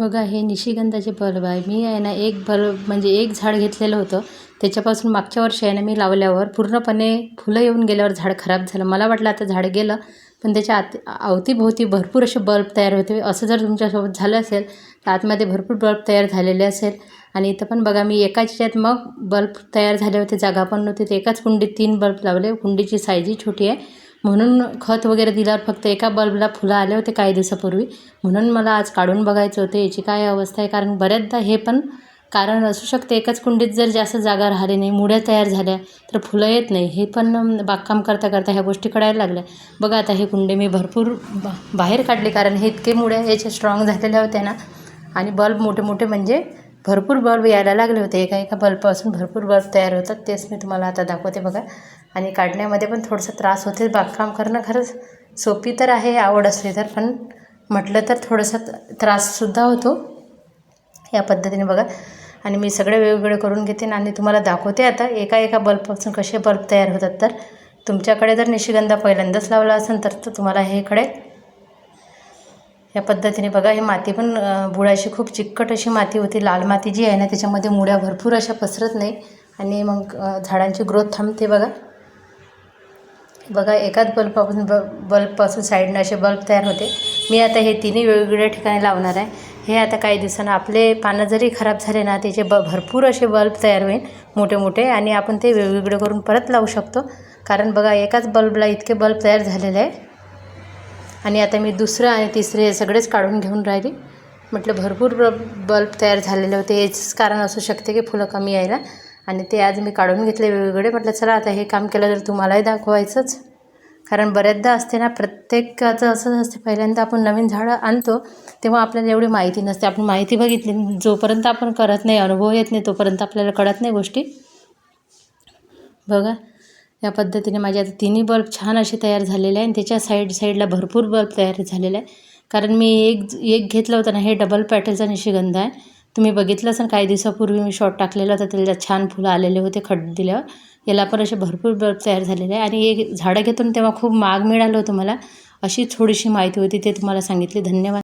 बघा हे निशिगंधाचे बल्ब आहे मी आहे ना एक बल्ब म्हणजे एक झाड घेतलेलं होतं. त्याच्यापासून मागच्या वर्षी आहे ना मी लावल्यावर पूर्णपणे फुलं येऊन गेल्यावर झाड खराब झालं. मला वाटलं आता झाड गेलं पण त्याच्या आत अवतीभोवती भरपूर असे बल्ब तयार होते. असं जर तुमच्यासोबत झालं असेल तर आतमध्ये भरपूर बल्ब तयार झालेले असेल. आणि इथं पण बघा मी एकाच याच्यात मग बल्ब तयार झाले होते. जागा पण नव्हती. तर एकाच कुंडीत तीन बल्ब लावले. कुंडीची साईजही छोटी आहे. म्हणून खत वगैरे दिल्यावर फक्त एका बल्बला फुलं आले होते काही दिवसापूर्वी. म्हणून मला आज काढून बघायचं होतं. याची काय अवस्था आहे? कारण बऱ्याचदा हे पण कारण असू शकते. एकाच कुंडीत जर जास्त जागा राहिली नाही मुड्या तयार झाल्या तर फुलं येत नाही. हे पण बागकाम करता करता ह्या गोष्टी कळायला लागल्या. बघा आता हे कुंडे मी भरपूर बा बाहेर काढले. कारण हे इतके मुड्या याच्या स्ट्रॉंग झालेल्या होत्या ना. आणि बल्ब मोठे मोठे म्हणजे भरपूर बल्ब यायला लागले होते. एका एका बल्बपासून भरपूर बल्ब तयार होतात. तेच मी तुम्हाला आता दाखवते बघा. आणि काढण्यामध्ये पण थोडंसं त्रास होते. बागकाम करणं खरंच सोपी तर आहे आवड असली तर पण म्हटलं तर थोडासा त्राससुद्धा होतो. या पद्धतीने बघा. आणि मी सगळे वेगवेगळे करून घेते आणि तुम्हाला दाखवते आता एका एका बल्बपासून कसे बल्ब तयार होतात. तर तुमच्याकडे जर निशिगंधा पहिल्यांदाच लावला असेल तर तुम्हाला हे कडे या पद्धतीने बघा ही माती पण बुळाशी खूप चिकट अशी माती होती. लाल माती जी आहे ना त्याच्यामध्ये मुळ्या भरपूर अशा पसरत नाही. आणि मग झाडांची ग्रोथ थांबते बघा. बघा एकाच बल्बपासून ब बल्बपासून साईडनं असे बल्ब तयार होते. मी आता हे तिन्ही वेगवेगळ्या ठिकाणी लावणार आहे. हे आता काही दिवसांना आपले पानं जरी खराब झाले ना त्याचे ब भरपूर असे बल्ब तयार होईल मोठे मोठे आणि आपण ते वेगवेगळे करून परत लावू शकतो. कारण बघा एकाच बल्बला इतके बल्ब तयार झालेले आहे आणि आता मी दुसरं आणि तिसरे हे सगळेच काढून घेऊन राहिली. म्हटलं भरपूर बल्ब तयार झालेले होते. हेच कारण असू शकते की फुलं कमी यायला. आणि ते आज मी काढून घेतले वेगवेगळे. म्हटलं चला आता हे काम केलं तर तुम्हालाही दाखवायचंच. कारण बऱ्याचदा असते ना प्रत्येकाचं असंच असते. पहिल्यांदा आपण नवीन झाडं आणतो तेव्हा आपल्याला एवढी माहिती नसते. आपण माहिती बघितली जोपर्यंत आपण करत नाही अनुभव येत नाही तोपर्यंत आपल्याला कळत नाही गोष्टी. बघा. या पद्धतीने माझे आता तिन्ही बल्ब छान असे तयार झालेले आहे आणि त्याच्या साईड साईडला भरपूर बल्ब तयार झालेले आहे कारण मी एक एक घेतलं होतं ना हे डबल पॅटलचा निशिगंध आहे. तुम्ही बघितलं असेल काही दिवसापूर्वी मी शॉर्ट टाकलेलं होतं त्याला छान फुलं आलेले होते खड्ड दिल्यावर. याला पण असे भरपूर बल्ब तयार झालेले आहे आणि एक झाडं घेतो तेव्हा खूप माग मिळालं होतं मला. अशी थोडीशी माहिती होती ते तुम्हाला सांगितली. धन्यवाद.